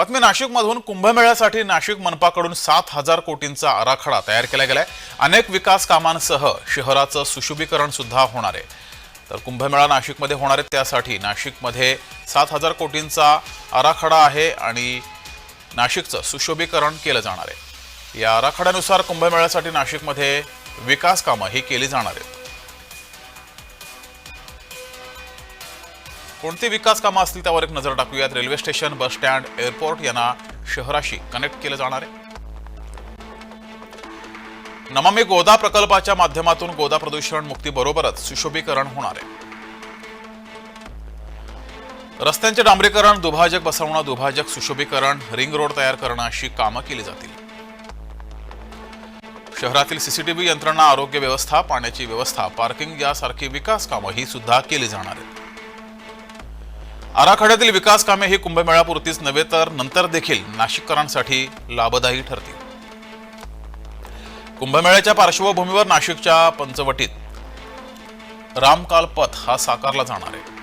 बातमी नाशिकमधून कुंभमेळ्यासाठी नाशिक मनपाकडून सात हजार कोटींचा आराखडा तयार केला गेलाय. अनेक विकास कामांसह शहराचं सुशोभीकरण सुद्धा होणार आहे. तर कुंभमेळा नाशिकमध्ये होणार आहे त्यासाठी नाशिकमध्ये सात हजार कोटींचा आराखडा आहे आणि नाशिकचं सुशोभीकरण केलं जाणार आहे. या आराखड्यानुसार कुंभमेळ्यासाठी नाशिकमध्ये विकास कामं ही केली जाणार आहेत. कोणती विकास कामं असतील त्यावर एक नजर टाकूयात. Railway station bus stand airport यांना शहराशी कनेक्ट केलं जाणार आहे. नमामी गोदा प्रकल्पाच्या माध्यमातून गोदा प्रदूषण मुक्तीबरोबरच सुशोभीकरण होणार आहे. रस्त्यांचे डांबरीकरण दुभाजक बसवणं दुभाजक सुशोभीकरण रिंग रोड तयार करणं अशी कामं केली जातील. शहरातील सीसीटीव्ही यंत्रणा आरोग्य व्यवस्था पाण्याची व्यवस्था पार्किंग यासारखी विकास कामं ही सुद्धा केली जाणार आहेत. आराखड्यातील विकास कामे ही कुंभमेळ्यापुरतीच नव्हे तर नंतर देखील नाशिककरांसाठी लाभदायी ठरतील. कुंभमेळ्याच्या पार्श्वभूमीवर नाशिकच्या पंचवटीत रामकाल पथ हा साकारला जाणार आहे.